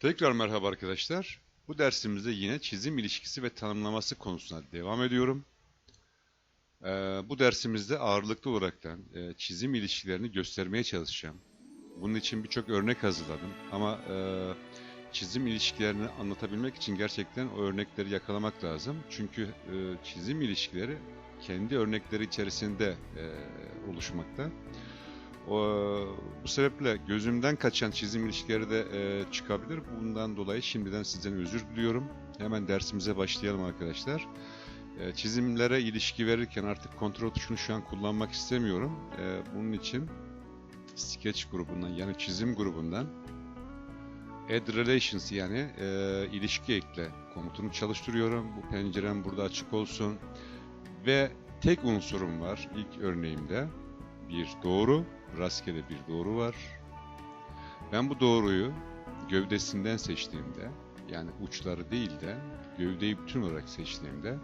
Tekrar merhaba arkadaşlar. Bu dersimizde yine çizim ilişkisi ve tanımlaması konusuna devam ediyorum. Ee, bu dersimizde ağırlıklı olaraktan e, çizim ilişkilerini göstermeye çalışacağım. Bunun için birçok örnek hazırladım ama e, çizim ilişkilerini anlatabilmek için gerçekten o örnekleri yakalamak lazım. Çünkü e, çizim ilişkileri kendi örnekleri içerisinde e, oluşmakta. O, bu sebeple gözümden kaçan çizim ilişkileri de e, çıkabilir. Bundan dolayı şimdiden sizden özür diliyorum. Hemen dersimize başlayalım arkadaşlar. E, çizimlere ilişki verirken artık kontrol tuşunu şu an kullanmak istemiyorum. E, bunun için Sketch grubundan yani çizim grubundan Add Relations yani e, ilişki ekle komutunu çalıştırıyorum. Bu pencerem burada açık olsun. Ve tek unsurum var ilk örneğimde. Bir doğru, rastgele bir doğru var. Ben bu doğruyu gövdesinden seçtiğimde, yani uçları değil de gövdeyi bütün olarak seçtiğimde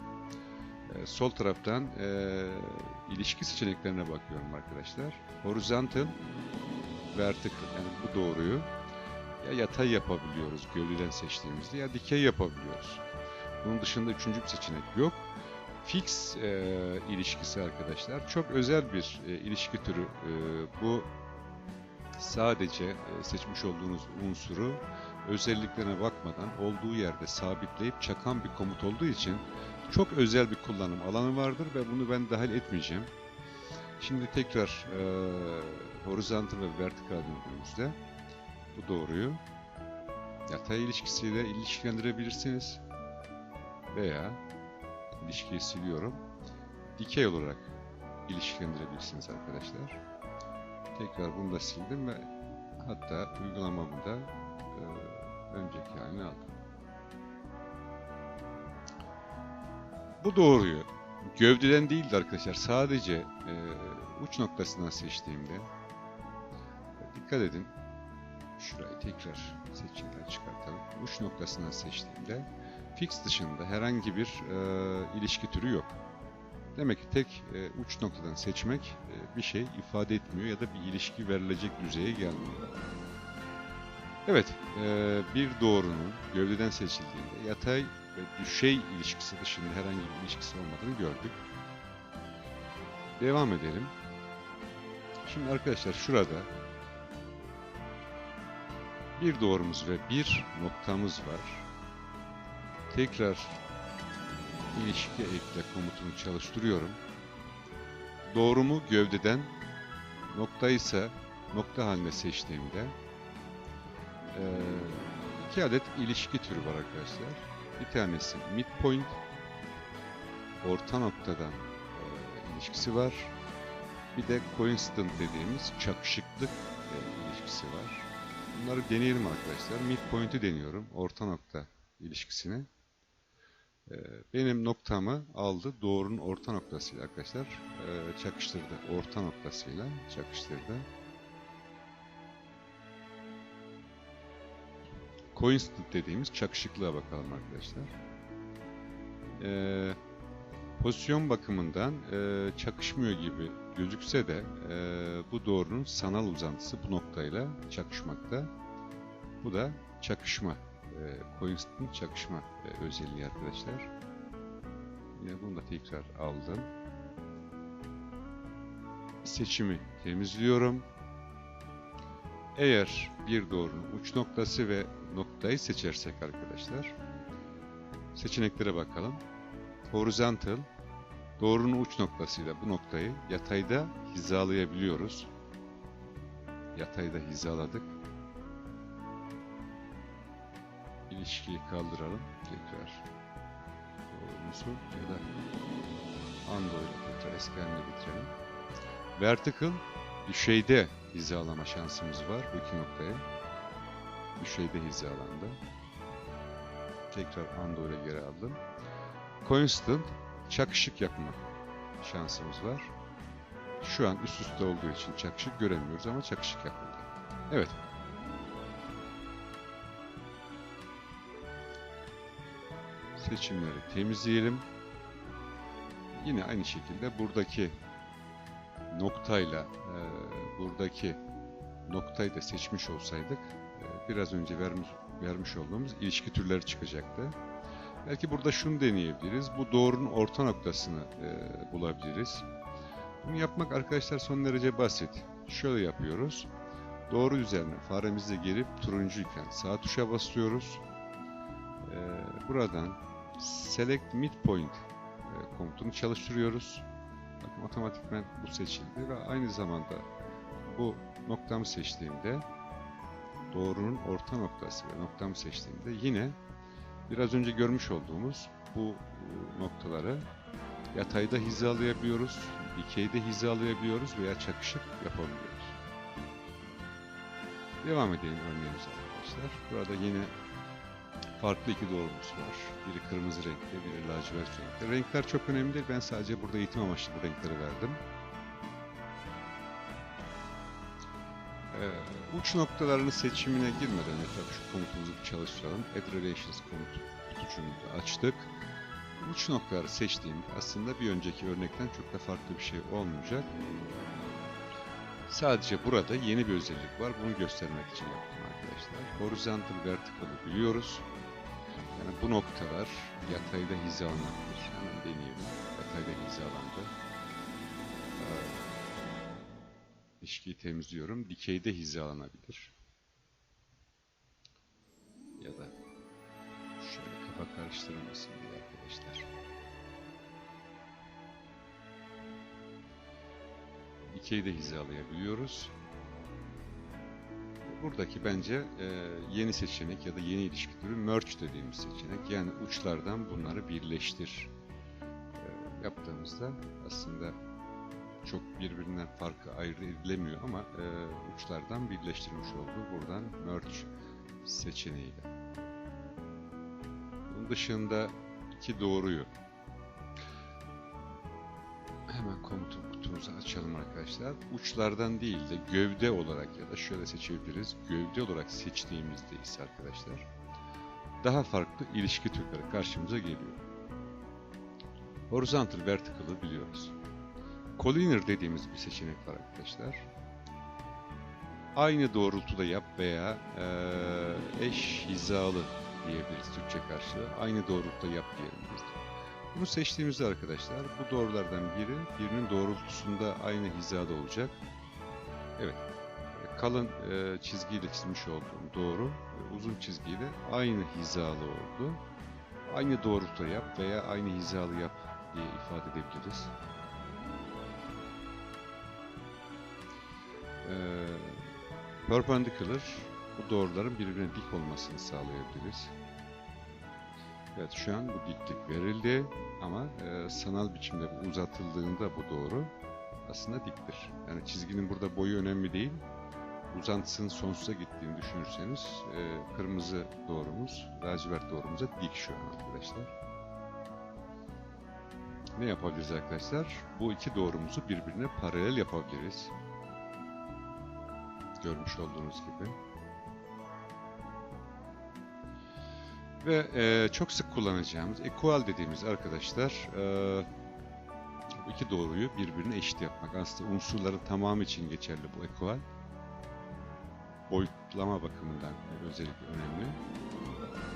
e, sol taraftan e, ilişki seçeneklerine bakıyorum arkadaşlar. Horizontal, vertical yani bu doğruyu ya yatay yapabiliyoruz gövdeden seçtiğimizde ya dikey yapabiliyoruz. Bunun dışında üçüncü bir seçenek yok. Fix e, ilişkisi arkadaşlar çok özel bir e, ilişki türü. E, bu sadece e, seçmiş olduğunuz unsuru özelliklerine bakmadan olduğu yerde sabitleyip çakan bir komut olduğu için çok özel bir kullanım alanı vardır ve bunu ben dahil etmeyeceğim. Şimdi tekrar e, horizontal ve vertikal döndüğümüzde bu doğruyu yatay ilişkisiyle ilişkilendirebilirsiniz veya ilişkiyi siliyorum. Dikey olarak ilişkilendirebilirsiniz arkadaşlar. Tekrar bunu da sildim ve hatta uygulamamı da e, önceki haline aldım. Bu doğruyu gövdeden değil de arkadaşlar sadece e, uç noktasından seçtiğimde dikkat edin şurayı tekrar seçimden çıkartalım. Uç noktasından seçtiğimde fix dışında herhangi bir e, ilişki türü yok. Demek ki tek e, uç noktadan seçmek e, bir şey ifade etmiyor ya da bir ilişki verilecek düzeye gelmiyor. Evet, e, bir doğrunun gövdeden seçildiğinde yatay ve düşey ilişkisi dışında herhangi bir ilişkisi olmadığını gördük. Devam edelim. Şimdi arkadaşlar şurada bir doğrumuz ve bir noktamız var. Tekrar ilişki ekle komutunu çalıştırıyorum. Doğrumu gövdeden, nokta ise nokta haline seçtiğimde eee, iki adet ilişki türü var arkadaşlar. Bir tanesi midpoint, orta noktadan eee, ilişkisi var. Bir de coincident dediğimiz çakışıklık eee, ilişkisi var. Bunları deneyelim arkadaşlar. Midpoint'i deniyorum. Orta nokta ilişkisini. Ee, Benim noktamı aldı. Doğrunun orta noktasıyla arkadaşlar ee, çakıştırdı. Orta noktasıyla çakıştırdı. Coincident dediğimiz çakışıklığa bakalım arkadaşlar. Ee, pozisyon bakımından ee, çakışmıyor gibi gözükse de ee, bu doğrunun sanal uzantısı bu noktayla çakışmakta. Bu da çakışma e, coincident çakışma e, özelliği arkadaşlar. Yine bunu da tekrar aldım. Seçimi temizliyorum. Eğer bir doğrunun uç noktası ve noktayı seçersek arkadaşlar seçeneklere bakalım. Horizontal doğrunun uç noktasıyla bu noktayı yatayda hizalayabiliyoruz. Yatayda hizaladık. İlişkiyi kaldıralım tekrar doğrumuzu ya da ando ile tekrar eski haline getirelim. Vertical düşeyde hizalama şansımız var bu iki noktaya. Düşeyde hizalandı. Tekrar ando geri aldım. Coincident çakışık yapma şansımız var. Şu an üst üste olduğu için çakışık göremiyoruz ama çakışık yapıldı. Evet. Seçimleri temizleyelim. Yine aynı şekilde buradaki noktayla e, buradaki noktayı da seçmiş olsaydık e, biraz önce vermiş vermiş olduğumuz ilişki türleri çıkacaktı. Belki burada şunu deneyebiliriz. Bu doğrunun orta noktasını e, bulabiliriz. Bunu yapmak arkadaşlar son derece basit. Şöyle yapıyoruz. Doğru üzerine faremizle gelip turuncuyken sağ tuşa basıyoruz. E, buradan Select Midpoint e, komutunu çalıştırıyoruz. Bakın otomatikman bu seçildi ve aynı zamanda bu noktamı seçtiğimde doğrunun orta noktası ve noktamı seçtiğimde yine biraz önce görmüş olduğumuz bu e, noktaları yatayda hizalayabiliyoruz, dikeyde hizalayabiliyoruz veya çakışık yapabiliyoruz. Devam edelim örneğimize arkadaşlar. Burada yine farklı iki doğrumuz var. Biri kırmızı renkte, biri lacivert renkte. Renkler çok önemli değil. Ben sadece burada eğitim amaçlı bu renkleri verdim. Ee, uç noktalarının seçimine girmeden tabii şu komutumuzu bir çalıştıralım. Add Relations komut kutucuğunu açtık. Uç noktaları seçtiğimde aslında bir önceki örnekten çok da farklı bir şey olmayacak. Sadece burada yeni bir özellik var. Bunu göstermek için yaptım arkadaşlar. Horizontal Vertical'ı biliyoruz. Yani bu noktalar yatayda hizalanabilir. Hemen deneyelim. Yatayda hizalandı. Ee, ilişkiyi temizliyorum. Dikeyde hizalanabilir. Ya da şöyle kafa karıştırmasın diye arkadaşlar. Dikeyde hizalayabiliyoruz. Buradaki bence e, yeni seçenek ya da yeni ilişki türü merge dediğimiz seçenek. Yani uçlardan bunları birleştir e, yaptığımızda aslında çok birbirinden farkı ayrı edilemiyor ama e, uçlardan birleştirmiş olduğu buradan merge seçeneğiyle. Bunun dışında iki doğruyu hemen komutu kutumuzu açalım arkadaşlar. Uçlardan değil de gövde olarak ya da şöyle seçebiliriz. Gövde olarak seçtiğimizde ise arkadaşlar daha farklı ilişki türleri karşımıza geliyor. Horizontal Vertical'ı biliyoruz. Collinear dediğimiz bir seçenek var arkadaşlar. Aynı doğrultuda yap veya eş hizalı diyebiliriz Türkçe karşılığı. Aynı doğrultuda yap diyebiliriz. Bunu seçtiğimizde arkadaşlar bu doğrulardan biri birinin doğrultusunda aynı hizada olacak. Evet. Kalın e, çizgiyle çizmiş olduğum doğru e, uzun çizgiyle aynı hizalı oldu. Aynı doğrultuda yap veya aynı hizalı yap diye ifade edebiliriz. Ee, perpendicular bu doğruların birbirine dik olmasını sağlayabiliriz. Evet şu an bu diklik verildi ama e, sanal biçimde uzatıldığında bu doğru aslında diktir. Yani çizginin burada boyu önemli değil. Uzantısının sonsuza gittiğini düşünürseniz e, kırmızı doğrumuz, lacivert doğrumuza dik şu an arkadaşlar. Ne yapabiliriz arkadaşlar? Bu iki doğrumuzu birbirine paralel yapabiliriz. Görmüş olduğunuz gibi. Ve e, çok sık kullanacağımız equal dediğimiz arkadaşlar e, iki doğruyu birbirine eşit yapmak. Aslında unsurların tamamı için geçerli bu equal. Boyutlama bakımından özellikle önemli.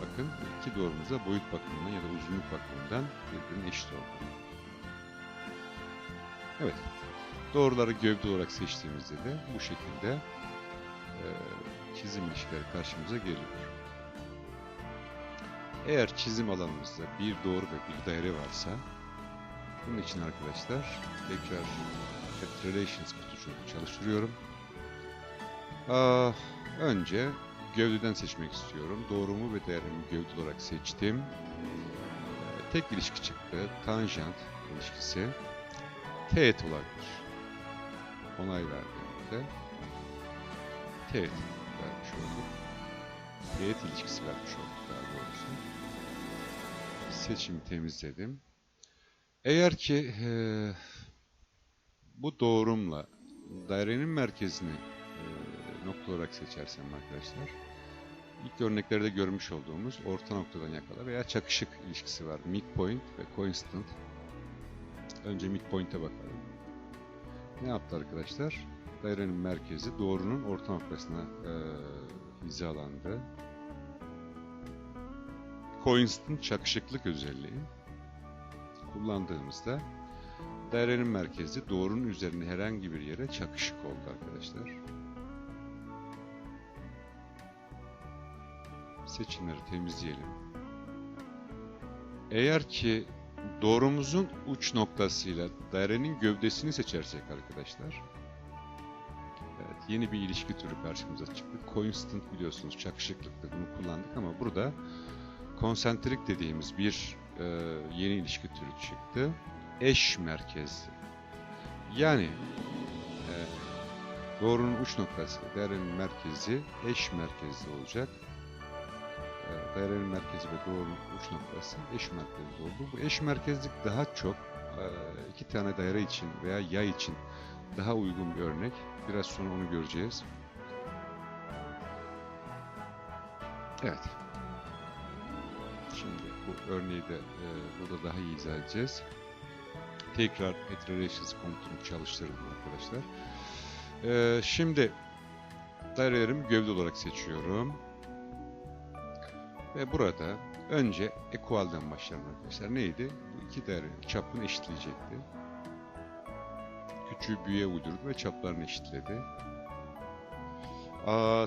Bakın iki doğrumuza boyut bakımından ya da uzunluk bakımından birbirine eşit oldu. Evet. Doğruları gövde olarak seçtiğimizde de bu şekilde e, çizim ilişkileri karşımıza geliyor. Eğer çizim alanımızda bir doğru ve bir daire varsa bunun için arkadaşlar tekrar Add Relations kutucuğunu çalıştırıyorum. Aa, önce gövdeden seçmek istiyorum. Doğrumu ve değerimi gövde olarak seçtim. Ee, tek ilişki çıktı. Tanjant ilişkisi. Teğet olabilir. Onay verdiğimde teğet vermiş olduk. Teğet ilişkisi vermiş olduk daha doğrusu. Seçimi temizledim. Eğer ki eee, bu doğrumla dairenin merkezini eee, nokta olarak seçersem arkadaşlar ilk örneklerde görmüş olduğumuz orta noktadan yakala veya çakışık ilişkisi var. Midpoint ve coincident. Önce midpoint'e bakalım. Ne yaptı arkadaşlar? Dairenin merkezi doğrunun orta noktasına eee hizalandı. Coinston çakışıklık özelliği kullandığımızda dairenin merkezi doğrunun üzerinde herhangi bir yere çakışık oldu arkadaşlar. Seçimleri temizleyelim. Eğer ki doğrumuzun uç noktasıyla dairenin gövdesini seçersek arkadaşlar Evet, yeni bir ilişki türü karşımıza çıktı. Coinstant biliyorsunuz çakışıklıkta bunu kullandık ama burada konsentrik dediğimiz bir e, yeni ilişki türü çıktı. Eş merkezli. Yani e, doğrunun uç noktası, dairenin merkezi eş merkezli olacak. E, dairenin merkezi ve doğrunun uç noktası eş merkezli oldu. Bu eş merkezlik daha çok e, iki tane daire için veya yay için daha uygun bir örnek. Biraz sonra onu göreceğiz. Evet. Şimdi bu örneği de e, burada daha iyi izah edeceğiz. Tekrar iterations komutunu çalıştırdım arkadaşlar. E, şimdi dairelerimi gövde olarak seçiyorum. Ve burada önce equal'den başlayalım arkadaşlar. Neydi? Bu iki dairenin çapını eşitleyecekti. Küçüğü büyüğe uydurdu ve çaplarını eşitledi.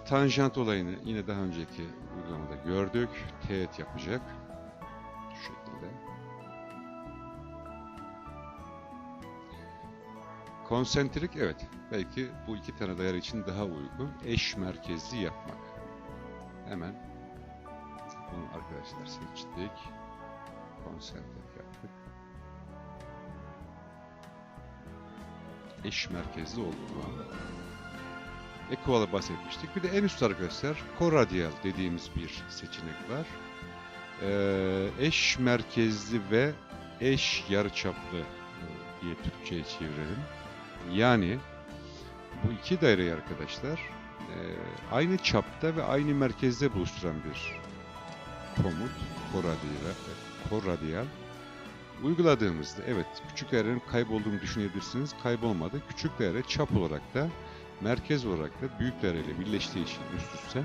Tanjant olayını yine daha önceki uygulamada gördük. Teğet yapacak. Şu şekilde. Konsentrik evet. Belki bu iki tane değer için daha uygun. Eş merkezli yapmak. Hemen bunu arkadaşlar seçtik. Konsentrik yaptık. Eş merkezli oldu bu. Equal'a bahsetmiştik. Bir de en üst arkadaşlar koradial dediğimiz bir seçenek var. Ee, eş merkezli ve eş yarıçaplı e, diye Türkçe'ye çevirelim. Yani bu iki daireyi arkadaşlar e, aynı çapta ve aynı merkezde buluşturan bir komut koradial, koradial uyguladığımızda evet küçük dairenin kaybolduğunu düşünebilirsiniz. Kaybolmadı. Küçük daire çap olarak da merkez olarak da büyük daireyle birleştiği için üst üste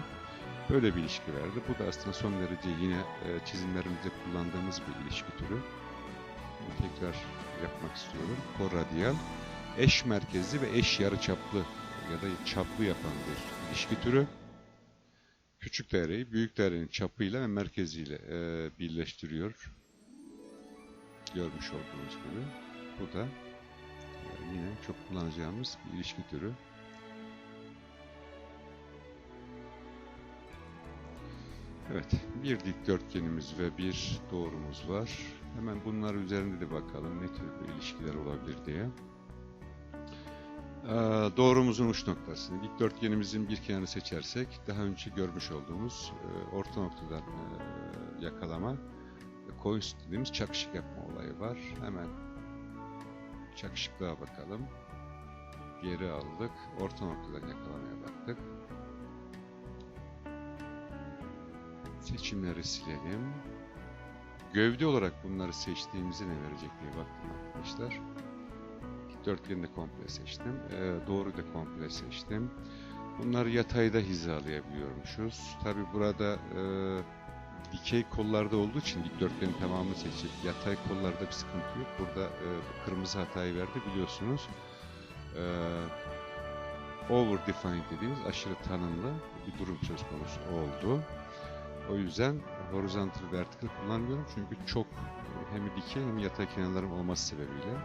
böyle bir ilişki verdi. Bu da aslında son derece yine e, çizimlerimizde kullandığımız bir ilişki türü. Tekrar yapmak istiyorum. Koradial eş merkezli ve eş yarıçaplı ya da çaplı yapan bir ilişki türü. Küçük daireyi büyük dairenin çapıyla ve merkeziyle e, birleştiriyor. Görmüş olduğunuz gibi. Bu da e, yine çok kullanacağımız bir ilişki türü. Evet, bir dikdörtgenimiz ve bir doğrumuz var. Hemen bunlar üzerinde de bakalım ne tür ilişkiler olabilir diye. Ee, doğrumuzun uç noktasını, dikdörtgenimizin bir kenarını seçersek daha önce görmüş olduğumuz e, orta noktadan e, yakalama, coincidence dediğimiz çakışık yapma olayı var. Hemen çakışıklığa bakalım. Geri aldık, orta noktadan yakalamaya baktık. Seçimleri silelim. Gövde olarak bunları seçtiğimizde ne verecek diye baktım arkadaşlar. Dikdörtgeni de komple seçtim. Ee, doğru da komple seçtim. Bunları yatayda hizalayabiliyormuşuz. Tabi burada e, dikey kollarda olduğu için dikdörtgenin tamamını seçip yatay kollarda bir sıkıntı yok. Burada e, kırmızı hatayı verdi biliyorsunuz. E, over defined dediğimiz aşırı tanımlı bir durum söz konusu oldu. O yüzden horizontal vertical kullanmıyorum çünkü çok hem dikey hem yatay kenarlarım olması sebebiyle.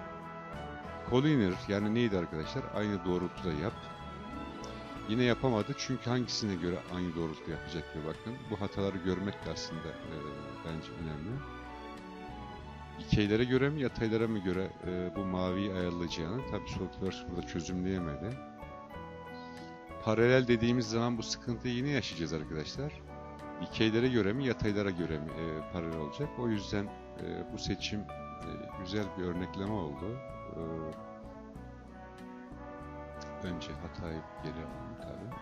Collinear yani neydi arkadaşlar? Aynı doğrultuda yap. Yine yapamadı çünkü hangisine göre aynı doğrultuda yapacak diye bakın. Bu hataları görmek de aslında e, bence önemli. Dikeylere göre mi yataylara mı göre e, bu maviyi ayarlayacağını tabi SolidWorks çözümleyemedi. Paralel dediğimiz zaman bu sıkıntıyı yine yaşayacağız arkadaşlar dikeylere göre mi yataylara göre mi e, paralel olacak. O yüzden e, bu seçim e, güzel bir örnekleme oldu. E, önce hatayı geri alalım tabi.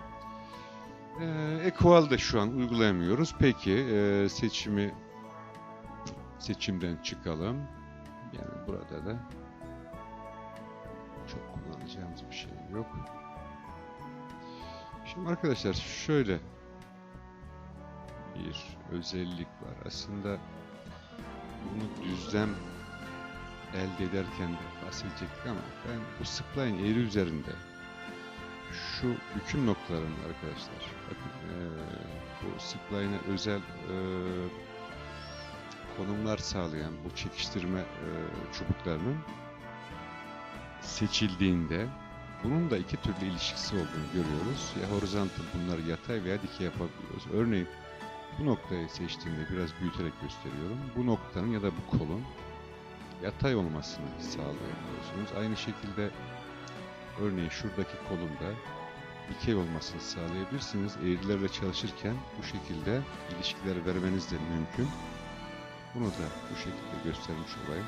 E, Equal da şu an uygulayamıyoruz. Peki e, seçimi seçimden çıkalım. Yani burada da çok kullanacağımız bir şey yok. Şimdi arkadaşlar şöyle bir özellik var. Aslında bunu düzlem elde ederken de bahsedecektik ama ben bu spline eğri üzerinde şu büküm noktalarının arkadaşlar bakın eee, bu spline'e özel eee, konumlar sağlayan bu çekiştirme eee, çubuklarının seçildiğinde bunun da iki türlü ilişkisi olduğunu görüyoruz. Ya horizontal bunları yatay veya dikey yapabiliyoruz. Örneğin bu noktayı seçtiğimde biraz büyüterek gösteriyorum. Bu noktanın ya da bu kolun yatay olmasını sağlayabiliyorsunuz. Aynı şekilde örneğin şuradaki kolun da dikey olmasını sağlayabilirsiniz. Eğrilerle çalışırken bu şekilde ilişkiler vermeniz de mümkün. Bunu da bu şekilde göstermiş olayım.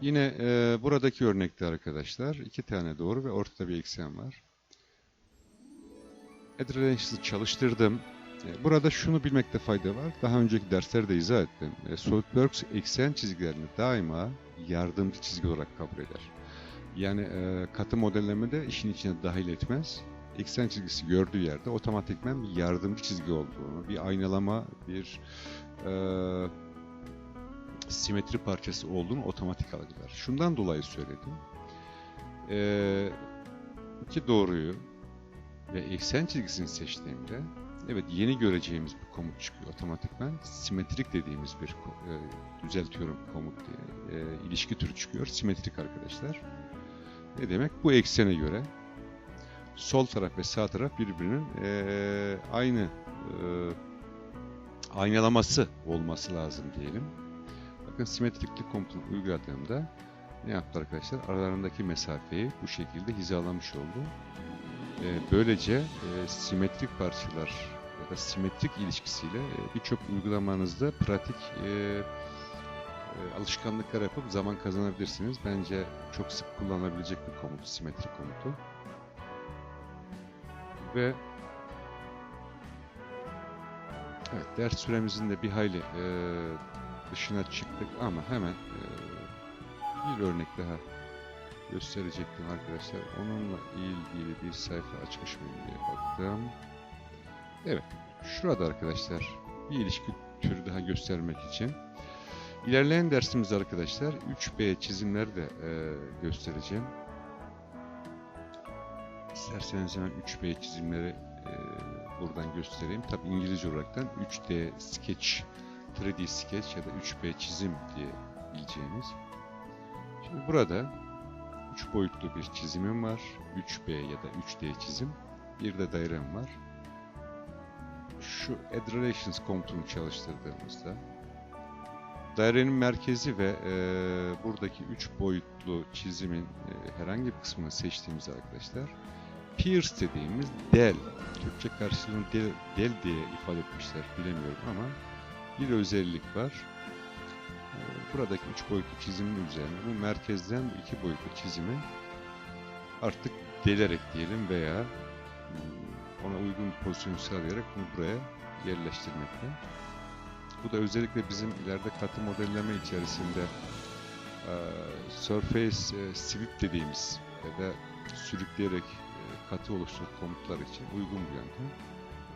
Yine e, buradaki örnekte arkadaşlar iki tane doğru ve ortada bir eksen var. Adrelation'ı çalıştırdım. E, Burada şunu bilmekte fayda var. Daha önceki derslerde izah ettim. E, SolidWorks eksen çizgilerini daima yardımcı çizgi olarak kabul eder. Yani e, katı modellemede işin içine dahil etmez. Eksen çizgisi gördüğü yerde otomatikmen bir yardımcı çizgi olduğunu, bir aynalama, bir e, simetri parçası olduğunu otomatik algılar. Şundan dolayı söyledim. E, iki doğruyu ve eksen çizgisini seçtiğimde evet yeni göreceğimiz bir komut çıkıyor otomatikman. Simetrik dediğimiz bir e, düzeltiyorum komut diye e, ilişki türü çıkıyor. Simetrik arkadaşlar. Ne demek? Bu eksene göre sol taraf ve sağ taraf birbirinin e, aynı e, aynalaması olması lazım diyelim. Bakın simetriklik komutunu uyguladığımda ne yaptı arkadaşlar? Aralarındaki mesafeyi bu şekilde hizalamış oldu. E, böylece e, simetrik parçalar ya da simetrik ilişkisiyle e, birçok uygulamanızda pratik e, alışkanlıklar yapıp zaman kazanabilirsiniz. Bence çok sık kullanılabilecek bir komut, simetrik komutu. Ve evet, ders süremizin de bir hayli dışına çıktık ama hemen bir örnek daha gösterecektim arkadaşlar. Onunla ilgili bir sayfa açmış mıyım diye baktım. Evet, şurada arkadaşlar bir ilişki türü daha göstermek için. İlerleyen dersimizde arkadaşlar 3B çizimleri de e, göstereceğim. İsterseniz hemen 3B çizimleri e, buradan göstereyim. Tabi İngilizce olaraktan 3D Sketch, 3D Sketch ya da 3B çizim diye bileceğiniz. Şimdi burada 3 boyutlu bir çizimim var. 3B ya da 3D çizim. Bir de dairem var. Şu Add Relations komutunu çalıştırdığımızda dairenin merkezi ve e, buradaki 3 boyutlu çizimin e, herhangi bir kısmını seçtiğimizde arkadaşlar Pierce dediğimiz del, Türkçe karşılığını del, del diye ifade etmişler bilemiyorum ama bir özellik var. Buradaki 3 boyutlu çizimin üzerine bu merkezden bu 2 boyutlu çizimi artık delerek diyelim veya hmm, ona uygun bir pozisyon sağlayarak bunu buraya yerleştirmekte. Bu da özellikle bizim ileride katı modelleme içerisinde surface e, sweep dediğimiz ya da sürükleyerek katı oluştur komutlar için uygun bir yöntem.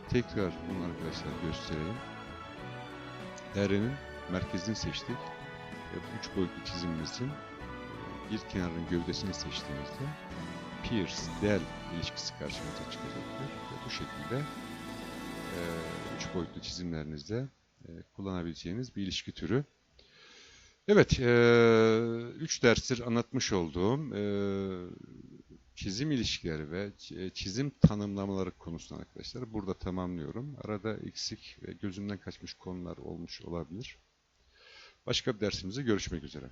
Tekrar bunu arkadaşlar göstereyim. Dairenin merkezini seçtik. Üç boyutlu çizimimizin e, bir kenarın gövdesini seçtiğimizde Pierce, del ilişkisi karşımıza çıkacaktır. Ve bu şekilde e, üç boyutlu çizimlerinizde e, kullanabileceğiniz bir ilişki türü. Evet, e, üç derstir anlatmış olduğum e, çizim ilişkileri ve çizim tanımlamaları konusunda arkadaşlar burada tamamlıyorum. Arada eksik ve gözümden kaçmış konular olmuş olabilir. Başka bir dersimizde görüşmek üzere.